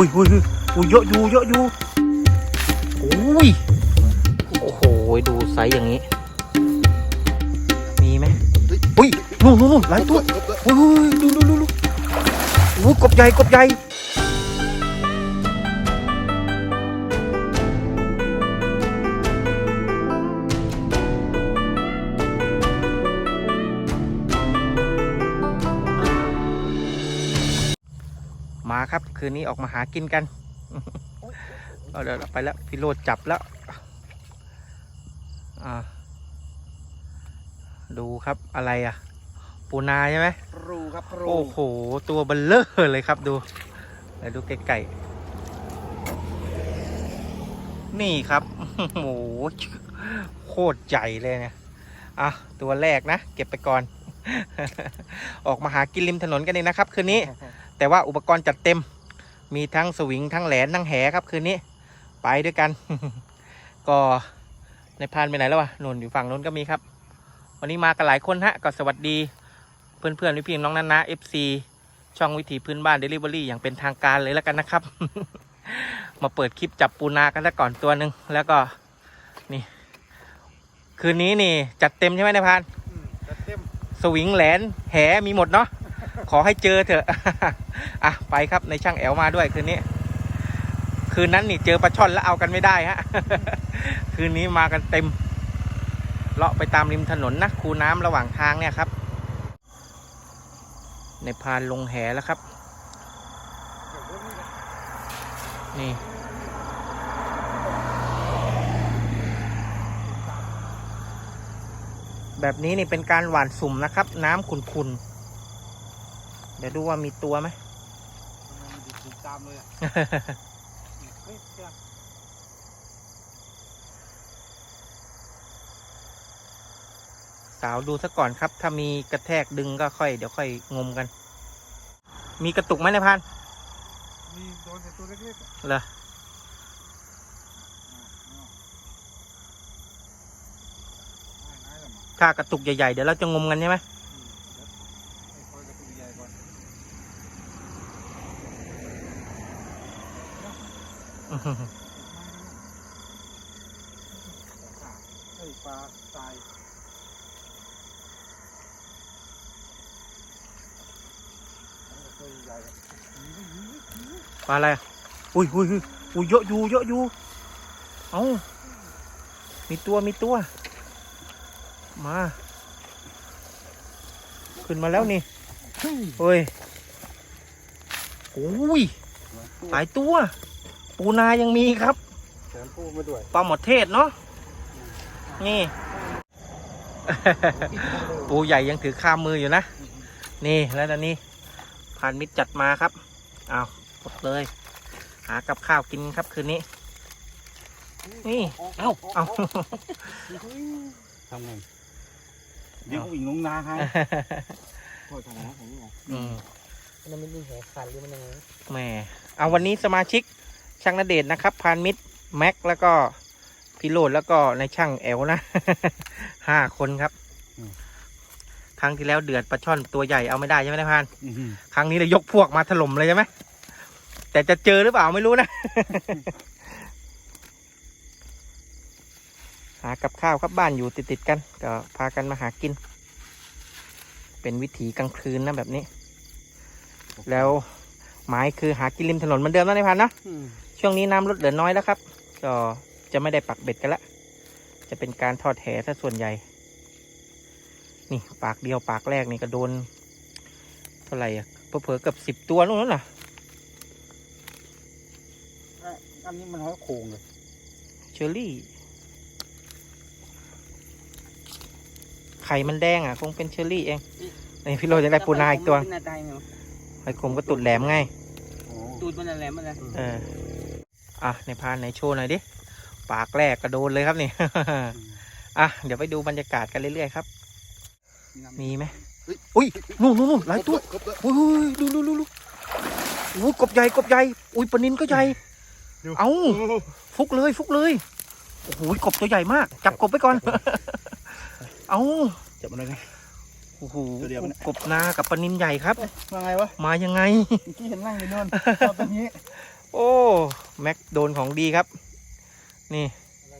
อุ้ยอุ้ยอุ้ยอุ้ยเยอะอยู่เยอะอยู่อุ้ยโอ้โหดูไซส์อย่างนี้ มีไหมอุ้ยนู่นนู่นนู่นหลายตัวอุ้ยอุ้ยดูดูดูดูโอ้ยกบใหญ่กบใหญ่ มาครับ คืนนี้ออกมาหากินกันเอาเดี๋ยวไปแล้วพี่โรดจับแล้วอ่าดูครับอะไรอะ ปูนาใช่ไหมรูครับรูโอ้โห ตัวเบลเลอร์เลยครับดูเดี๋ยวดูไกลๆนี่ครับโอ้โหโคตรใหญ่เลยเนี่ยอะตัวแรกนะ เก็บไปก่อน ออกมาหากินริมถนนกันเองนะครับ คืนนี้ แต่ว่าอุปกรณ์จัดเต็ม มีทั้งสวิงทั้งแหลนทั้งแหครับคืนนี้ ไปด้วยกัน ก็ในพานไปไหนแล้ววะนนอยู่ฝั่งนู้นก็มีครับ วันนี้มากันหลายคนฮะก็สวัสดี เพื่อนๆพี่ๆน้องนันนะ FC ช่องวิถีพื้นบ้าน Delivery อย่างเป็นทางการเลยแล้วกันนะครับ มาเปิดคลิปจับปูนากันซะก่อนตัวหนึ่งแล้วก็นี่คืนนี้นี่จัดเต็มใช่ไหมนายพรานอืมจัดเต็มสวิงแหลนแหมีหมดเนาะ ขอให้เจอเถอะ อะ ไปครับในช่างแอลมาด้วยคืนนี้ คืนนั้นนี่เจอปลาช่อนแล้วเอากันไม่ได้ฮะ คืนนี้มากันเต็ม เลาะไปตามริมถนนนะคูน้ำระหว่างทางเนี่ยครับ ในพานลงแหแล้วครับ นี่แบบนี้นี่เป็นการหว่านสุ่มนะครับ น้ำขุ่นๆ เดี๋ยวดูว่ามีตัวไหมมันติดตามเลยอะเฮ้ยเจ้าสาวดูซะก่อนครับ ถ้ามีกระแทกดึงก็ค่อย เดี๋ยวค่อยงมกัน มีกระตุกไหมในายพานมีโดนแต่ตัวเล็กๆอะเหรอง่ายๆเลยมั้งถ้ากระตุกใหญ่ๆ เดี๋ยวเราจะงมกันใช่ไหม อืมเดี๋ยวไอ้คอยกระตุ้นใหญ่ก่อน อื้อหือ ไอ้ปลาตายตัวใหญ่อะไปลาอะไรอุ้ยอุ้ยอุ้ยเยอะอยู่เยอะอยู่ เอ้ามีตัวมีตัว มา ขึ้นมาแล้วนี่เฮ้ยเฮ้ยโอ้ยหลายตัว ปูนายังมีครับแขนปูมาด้วยปลาหมดเทศเนาะนี่ ปูใหญ่ยังถือข้ามมืออยู่นะ นี่แล้วตอนนี้พานมิตรจัดมาครับเอาหมดเลย หากับข้าวกินครับคืนนี้ นี่เอาเอาทำไงเดี๋ยววิ่งลงนาให้โอ้ยทำไงนะผมนี่ไงอืมมันไม่ได้แหกขันหรือมันยังไงแหมเอาวันนี้สมาชิก ช่างนเดชน์นะครับ พานมิตรแม็กแล้วก็พี่โรดแล้วก็ในช่างแอลนะ ห้าคนครับ ครั้งที่แล้วเดือดปลาช่อนตัวใหญ่เอาไม่ได้ใช่ไหมนายพาน ครั้งนี้เลยยกพวกมาถล่มเลยใช่ไหมแต่จะเจอหรือเปล่าไม่รู้นะ หากับข้าวครับบ้านอยู่ติดๆกัน ก็พากันมาหากิน เป็นวิถีกลางคืนนะแบบนี้ แล้วหมายคือหากินริมถนนเหมือนเดิมนะนายพันธุ์นะ ช่วงนี้น้ำลดเหลือน้อยแล้วครับ ก็จะไม่ได้ปักเบ็ดกันละจะเป็นการทอดแหซะส่วนใหญ่ นี่ปากเดียวปากแรกนี่ก็โดน เท่าไหร่อะเผลอๆเกับสิบตัวนู่นน่ะอันนี้มันห้อยโค้งเลยเชอรี่ ไข่มันแดงอะ คงเป็นเชอรี่เองนี่พี่โรจะได้ปูนาอีกตัวหน้าตายเนาะไข่คมก็ตุดแหลมไงโอ้ตูดมันอะไรมันอะไรเออ อะในพานไหนโชว์หน่อยดิ ปากแรกกระโดนเลยครับนี่ อะเดี๋ยวไปดูบรรยากาศกันเรื่อยๆครับ มีไหมอุ้ยนู่นนู่นนู่นหลายตัวอุ้ยดูดูดูดูโอ้ยกบใหญ่กบใหญ่อุ้ยปลานินก็ใหญ่ เอ้าฟุกเลยฟุกเลยโอ้โหกบตัวใหญ่มาก จับกบไปก่อน เอ้าจับมันเลยไงโอ้โหตัวเดียวเนี่ยกบนากับปลานินใหญ่ครับว่าไงวะมายังไงเมื่อกี้เห็นนั่งอยู่นู่นตอนนี้ โอ้แม็กโดนของดีครับ นี่มา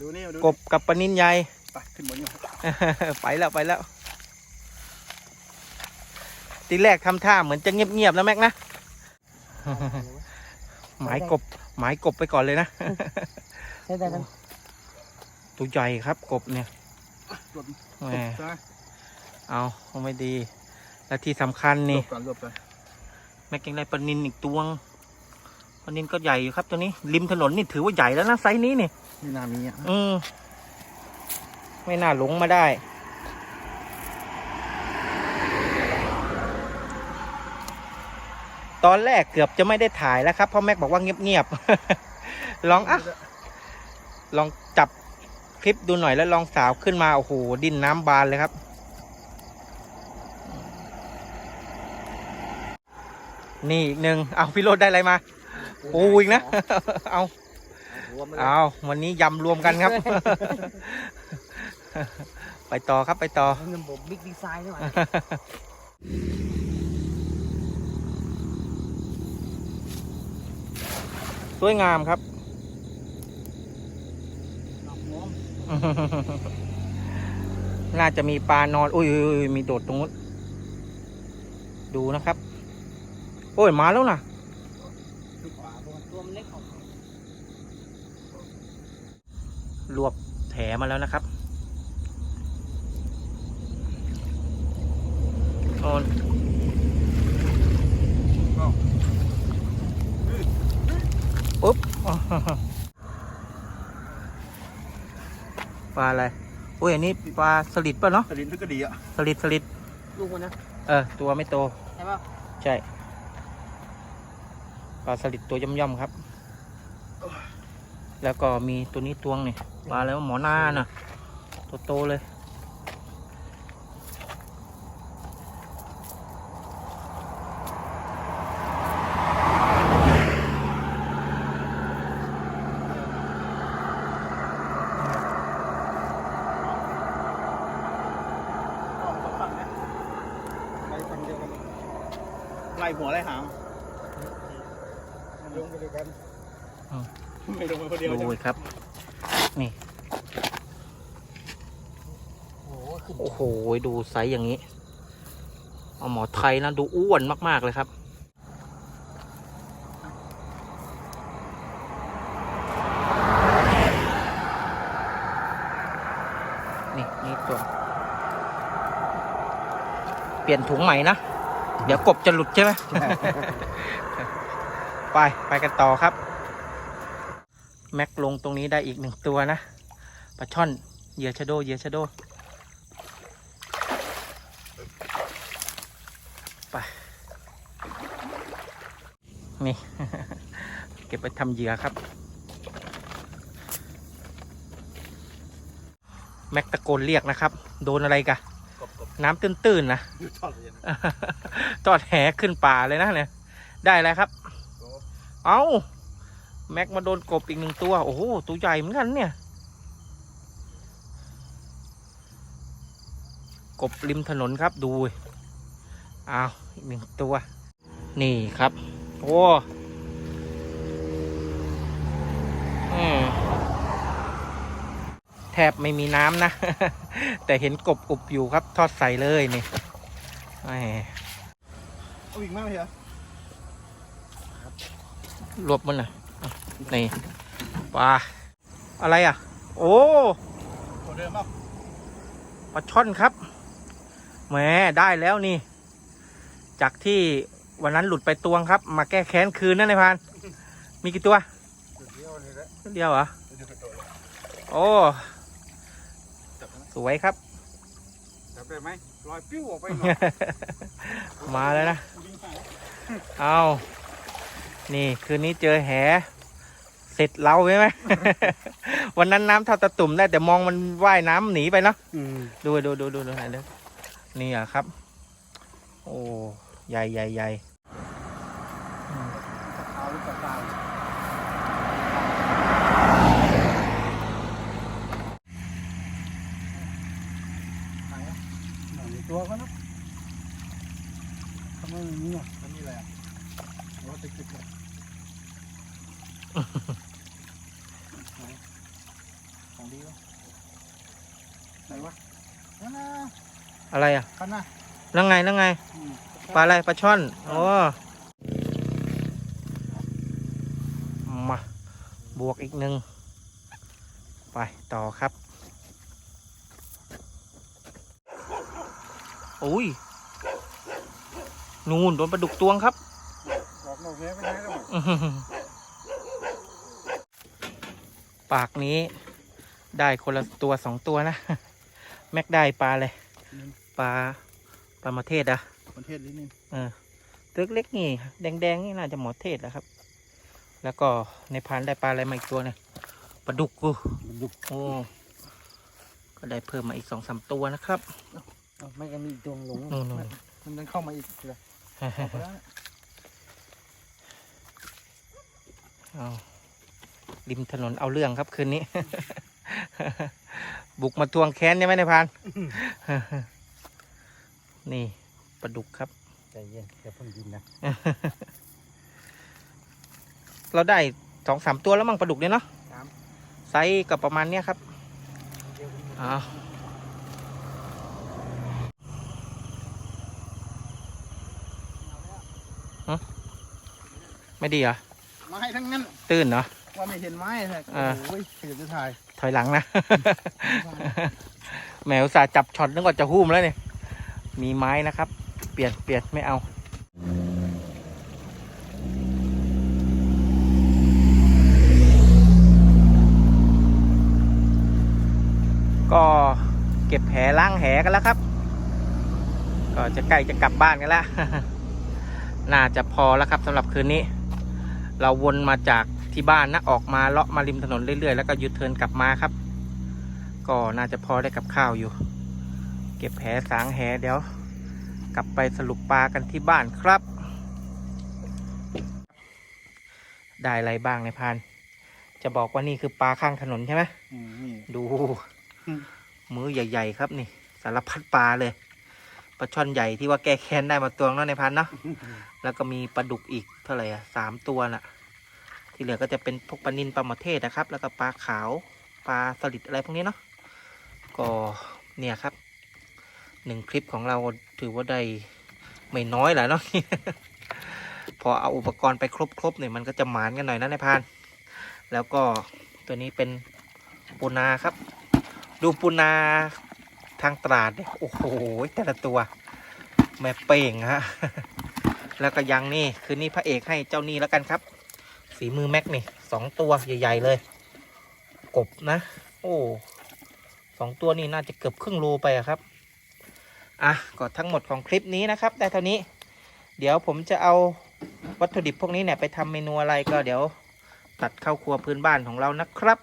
ดูนี่มาดูกบกับปลานินใหญ่ไปขึ้นบนอยู่ไปแล้วไปแล้ว ทีแรกทำท่าเหมือนจะเงียบๆนะแม็กนะหมายกบหมายกบไปก่อนเลยนะใช่ได้กันตัวใหญ่ครับกบเนี่ยหลบแหมใช่ไหมเอาคงไม่ดี และที่สำคัญหลนี่บก่อนหลบก่อนแม็กยังได้ปลานินอีกตัวง ปลานินก็ใหญ่อยู่ครับตัวนี้ ริมถนนนี่ถือว่าใหญ่แล้วนะไซส์นี้นี่นี่นามีอะอืมไม่น่าหลงมาได้ ตอนแรกเกือบจะไม่ได้ถ่ายแล้วครับเพราะแม็กบอกว่าเงียบๆ ลองอะลองจับคลิปดูหน่อยแล้วลองสาวขึ้นมา โอ้โห ดินน้ำบานเลยครับ นี่อีกหนึ่งเอาพี่โรดได้อะไรมา ปูอีกนะ เอาหัวมันเอาวันนี้ยำรวมกันครับ ไปต่อครับไปต่อเงินผมบิ๊กดีไซน์ด้วยสวยงามครับน่าจะมีปลานอน อุ้ยอุ้ยอุ้ยมีโดดตรงนู้น ดูนะครับ โอ้ย มาแล้วนะ ตัวมันเล็กของ รวบแถมาแล้วนะครับโอนปุ๊บปลาอะไรโอ้ยอันนี้ปลาสลิดป่ะเนาะสลินก็ดีอะสลิดสลิดลูกมันนะ เออ ตัวไม่โต ใช่ป่ะใช่ ปลาสลิดตัวย่อมๆครับ แล้วก็มีตัวนี้ตวงนี่ ปลาแล้วะหมอหน้าน่ะตัวโตเลยไปฝั่งเดียวกันไล่หัวไล่หางลงไปด้วยกันอืมไม่ลงไปคนเดียวดูใช่ไหมครับ นี่ โอ้โหขึ้น โอ้โห ดูไซส์อย่างนี้ เอาหมอไทยนะ ดูอ้วนมาก ๆ เลยครับ นี่ นี่ตัว เปลี่ยนถุงใหม่นะ เดี๋ยวกบจะหลุดใช่ไหมไป ไปกันต่อครับ แม็กลงตรงนี้ได้อีกหนึ่งตัวนะปลาช่อนเหยื่อชะโดเหยื่อชะโด นี่ เก็บไปทำเหยื่อครับแม็กตะโกนเรียกนะครับ โดนอะไรกะกบกบน้ำตื้นๆนะอยู่ทอดเลยนะตอดแหขึ้นป่าเลยนะเนี่ย ได้แล้วครับ เอาแม็กมาโดนกบอีกหนึ่งตัว โอ้โห ตัวใหญ่เหมือนกันเนี่ย กบริมถนนครับดูเอาอีกหนึ่งตัว นี่ครับ โอ้อืมแทบไม่มีน้ำนะ แต่เห็นกบอุบอยู่ครับทอดใส่เลยนี่แหมเอาอีกมากเลยเหรอรวบมันหน่อยอะนี่ปลาอะไรอะ โอ้ตัวเดิมเปล่าปลาช่อนครับแหมได้แล้วนี่ จากที่ วันนั้นหลุดไปตวงครับ มาแก้แค้นคืนนั่นเลยพาน มีกี่ตัวตัวเดียวนี่แหละตัวเดียวเหรอตัวเดียวตัวเดียวโอ้จับได้ไหมสวยครับจับได้ไหมลอยปิ้วออกไปหน่อยมาแล้วนะวิ่งหาเอานี่คืนนี้เจอแห เสร็จเราใช่ไหม วันนั้นน้ำเท่าตะตุ่มได้แต่มองมันว่ายน้ำหนีไปเนาะอืมดูดูดูดูดูหน่อยเด้อนี่อะครับ โอ้ ใหญ่ใหญ่ใหญ่อืม เอาลูกตาลไหนอะไหนมี ตัวก็นะทำไมไม่มีอะมันมีอะไรอะโอ้ติดติดเลยของดีวะไหนวะนั่นนะอะไรอะคันน่ะนั่งไงนั่งไงอืมปลาอะไรปลาช่อนโอ้มาบวกอีกหนึ่งไปต่อครับ อุ้ย นู่นโดนปลาดุกตวงครับดอกนอกเนี้ยไม่ใช่หรอกอื้อหือปากนี้ ได้คนละตัวสองตัวนะ แม็กได้ปลาเลย ปลาปลามาเทศอะประเทศนี้นี่เออตัวเล็กๆนี่ แดงๆนี่น่าจะหมอเทศแหล้วครับ แล้วก็ในพานได้ปลาอะไรมาอีกตัวหนึงปลาดุกกูมันดุโอ้ก็ได้เพิ่มมาอีกสองสามตัวนะครับ เอาไม่ก็มีดวงหลงนู่นนู่นมันยังเข้ามาอีกเลยเอาไปแล้วเอาริมถนนเอาเรื่องครับคืนนี้ บุกมาทวงแค้นใช่ไหมในายพรานนี่ปลาดุกครับใจเย็นอย่าเพิ่งยินนะ เราได้สองสามตัวแล้วมั้งปลาดุกเนี่ยเนาะไซส์ก็ประมาณเนี้ยครับอ้าว ไม่ดีเหรอ ไม้ทั้งนั้น ตื้นเหรอว่าไม่เห็นไม้เลยอ่า โอ้ยเดี๋ยวจะถ่าย ถอยหลังนะ แหมอุตส่าห์จับช็อตนึกว่าจะหุ้มแล้วเนี่ย มีไม้นะครับ เปลี่ยนเปลี่ยนไม่เอา ก็เก็บแหล้างแหกันแล้วครับ ก็จะใกล้จะกลับบ้านกันแล้ว น่าจะพอแล้วครับสำหรับคืนนี้ เราวนมาจากที่บ้านนะออกมาเลาะมาริมถนนเรื่อยๆ แล้วก็ยูเทิร์นกลับมาครับ ก็น่าจะพอได้กับข้าวอยู่ เก็บแหสางแหเดี๋ยว กลับไปสรุปปลากันที่บ้านครับ ได้อะไรบ้างในายพาน จะบอกว่านี่คือปลาข้างถนนใช่ไหมอืมนี่ดูอืมมือใหญ่ ๆ ครับนี่ สารพัดปลาเลยป ลาช่อนใหญ่ที่ว่าแก้แค้นได้มาตัวงแล้วในพันเนาะ แล้วก็มีปลาดุกอีกเท่าไหร่อะสามตัวน่ะ ที่เหลือก็จะเป็นพวกปลานินปลาหมอเทศนะครับ แล้วก็ปลาขาวปลาสลิดอะไรพวกนี้เนาะ ก็เนี่ยครับหนึ่งคลิปของเราถือว่าได้ไม่น้อยแหละเนาะ พอเอาอุปกรณ์ไปครบๆเนี่ยมันก็จะหมานกันหน่อยนะในพาน แล้วก็ตัวนี้เป็นปูนาครับ ดูปูนา ทางตราดเนี่ยโอ้โหแต่ละตัว แม่เป่งฮะแล้วก็ยังนี่คืนนี้พระเอกให้เจ้านี่แล้วกันครับฝีมือแม็กนี่สองตัวใหญ่ๆเลย กบนะ โอ้สองตัวนี่น่าจะเกือบครึ่งโลไปอะครับอะก็ทั้งหมดของคลิปนี้นะครับ ได้เท่านี้ เดี๋ยวผมจะเอาวัตถุดิบพวกนี้เนี่ยไปทำเมนูอะไรก็เดี๋ยวตัดเข้าครัวพื้นบ้านของเรานะครับ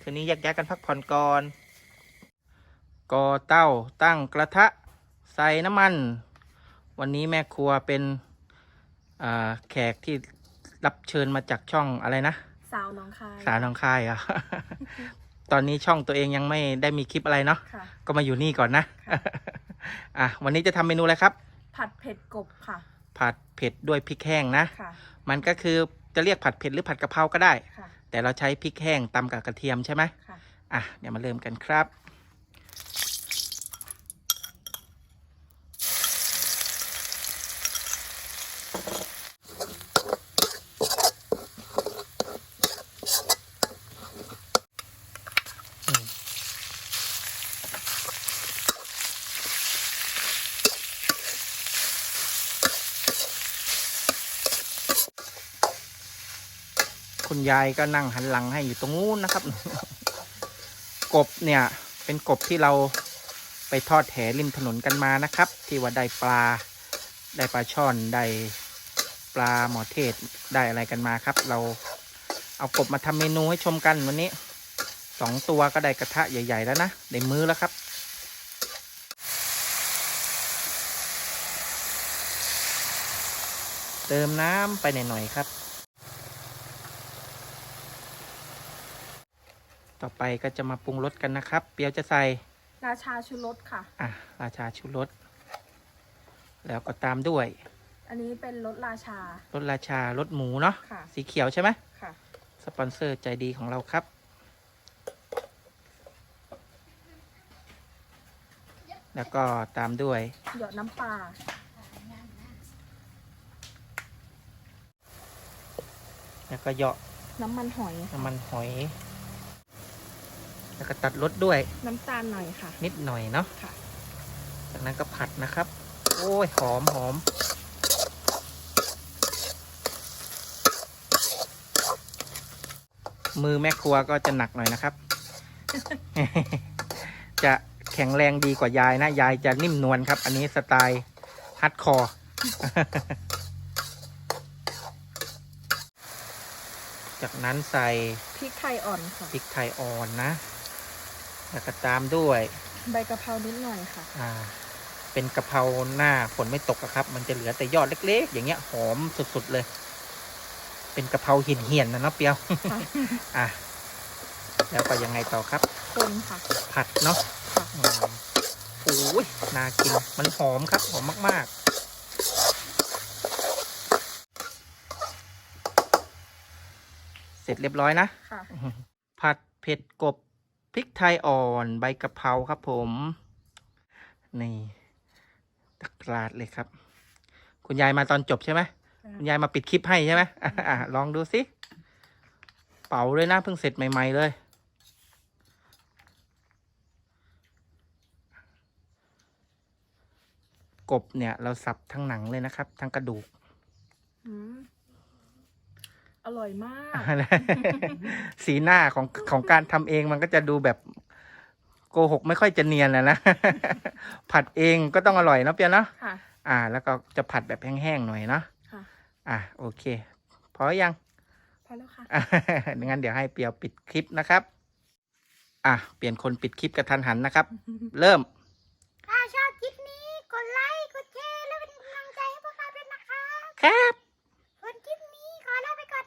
คืนนี้แยกย้ายกันพักผ่อนก่อน ก่อเต้าตั้งกระทะใส่น้ำมัน วันนี้แม่ครัวเป็นอ่าแขกที่รับเชิญมาจากช่องอะไรนะ สาวหน้องคาย สาวหน้องคายเหรอะ ตอนนี้ช่องตัวเองยังไม่ได้มีคลิปอะไรเนาะค่ะก็มาอยู่นี่ก่อนนะค่ะอะวันนี้จะทำเมนูอะไรครับ ผัดเผ็ดกบค่ะ ผัดเผ็ดด้วยพริกแห้งนะค่ะมันก็คือจะเรียกผัดเผ็ดหรือผัดกะเพราก็ได้ค่ะแต่เราใช้พริกแห้งตำกับกระเทียมใช่ไหมค่ะอะเดี๋ยวมาเริ่มกันครับ ยายก็นั่งหันหลังให้อยู่ตรงนู้นนะครับ กบเนี่ย เป็นกบที่เราไปทอดแหริมถนนกันมานะครับ ที่ว่าได้ปลา ได้ปลาช่อนได้ปลาหมอเทศได้อะไรกันมาครับ เราเอากบมาทำเมนูให้ชมกันวันนี้สองตัวก็ได้กระทะใหญ่ ๆ แล้วนะได้มือแล้วครับเติมน้ำไปหน่อยๆครับ ต่อไปก็จะมาปรุงรสกันนะครับ เปรียวจะใส่ราชาชูรสค่ะ อะราชาชูรสแล้วก็ตามด้วย อันนี้เป็นรสราชารสราชารสหมูเนาะค่ะ สีเขียวใช่ไหมค่ะ สปอนเซอร์ใจดีของเราครับ แล้วก็ตามด้วยหยอดน้ำปลาแล้วก็เหยาะน้ำมันหอยค่ะน้ำมันหอย แล้วก็ตัดรสด้วยน้ำตาลหน่อยค่ะ นิดหน่อยเนาะค่ะ จากนั้นก็ผัดนะครับ โอ้ยหอมหอมมือแม่ครัวก็จะหนักหน่อยนะครับ จะแข็งแรงดีกว่ายายนะ ยายจะนิ่มนวลครับ อันนี้สไตล์ฮัดคอร์จากนั้นใส่พริกไทยอ่อนค่ะพริกไทยอ่อนนะ แล้วก็ตามด้วย ใบกะเพรานิดหน่อยค่ะ อ่า เป็นกะเพราหน้าฝนไม่ตกอะครับ มันจะเหลือแต่ยอดเล็ก ๆ อย่างเงี้ยหอมสุดๆเลย เป็นกะเพราเหี่ยนๆนะเนาะเปียว ค่ะอะ แล้วก็ยังไงต่อครับ คนค่ะ ผัดเนาะค่ะ อืมโอ้ยน่ากิน มันหอมครับ หอมมาก ๆ เสร็จเรียบร้อยนะ ค่ะ ผัดเผ็ดกบ พริกไทยอ่อนใบกะเพราครับผม นี่ตะกราดเลยครับ คุณยายมาตอนจบใช่ไหมคุณยายมาปิดคลิปให้ใช่ไหมอะอะลองดูสิ เป่าเลยนะเพิ่งเสร็จใหม่ ๆ เลย กบเนี่ย เราสับทั้งหนังเลยนะครับ ทั้งกระดูก อืม อร่อยมาก สีหน้าของของการทำเองมันก็จะดูแบบโกหกไม่ค่อยจะเนียนแล้วนะ ผัดเองก็ต้องอร่อยเนาะเปียเนาะค่ะ อ่า แล้วก็จะผัดแบบแห้งๆหน่อยเนาะค่ะ อะโอเค พอยัง พอแล้วค่ะอะงั้นเดี๋ยวให้เปียวปิดคลิปนะครับ อะเปลี่ยนคนปิดคลิปกระทันหันนะครับ เริ่ม ถ้าชอบคลิปนี้ กดไลค์ กดแชร์ และเป็นกำลังใจให้พวกเราด้วยนะคะครับ ส่วนคลิปนี้ขอลาไปก่อน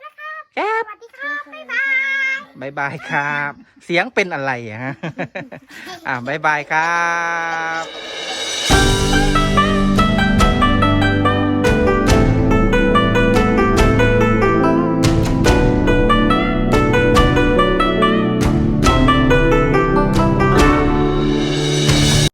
นะครับครับสวัสดีครับบ๊ายบายบายบายครับ เสียงเป็นอะไรอะฮะ อะบายบายครับ